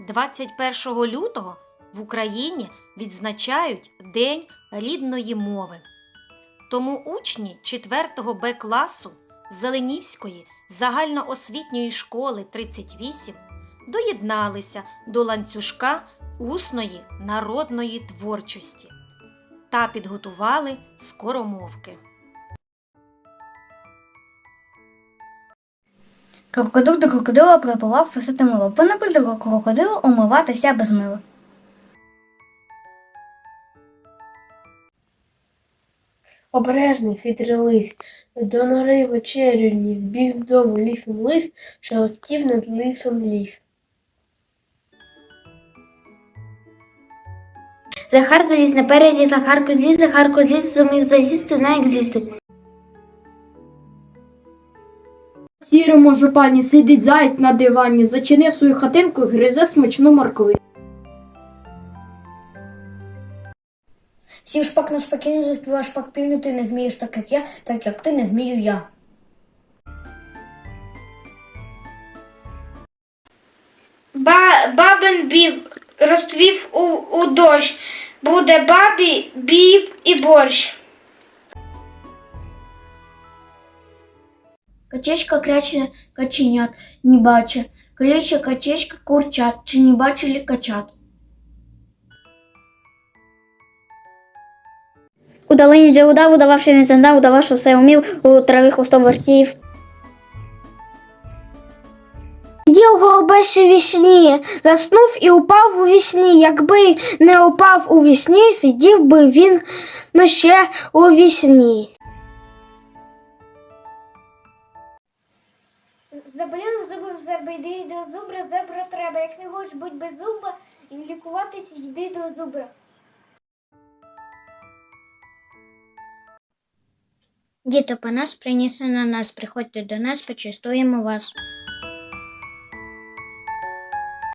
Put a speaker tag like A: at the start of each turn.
A: 21 лютого в Україні відзначають День рідної мови. Тому учні 4 Б класу Зеленівської загальноосвітньої школи 38 доєдналися до ланцюжка усної народної творчості та підготували скоромовки.
B: Крокодил до крокодила припилав просити мило. Понапиль до крокодила умиватися без мила.
C: Обережний хитрий лис, до нори вечерю ніс, біг додому лісом лис, шелестів над лисом ліс.
D: Захар заліз на переліз, Захарко зліз, Захарко зліз, зумів залізти, знає, як з'їсти.
E: Сірому жупані сидить заєць на дивані, зачини свою хатинку, гризе смачну морковину.
B: Сів шпак на спокійно заспівав шпак півню, ти не вмієш так, як я, так як ти не вмію я.
F: Ба, бабин біб розтвів у, у дощ. Буде бабі біб і борщ.
D: Качечка кряче каченят, не бача. Кличе качечка курчат, чи не бачили качат. У долині де удав, удававши не знав, удавав, що все умів, у траві хвостом вертів. Дів горобець у вісні, заснув і упав у вісні. Якби не упав у вісні, сидів би він ну ще у вісні. Заболіли зуби в зуби, йди до зубра, зебра треба. Як не хочеш бути без зуба і лікуватися, йди до зубра. Діто по нас принісе на нас, приходьте до нас, почастуємо вас.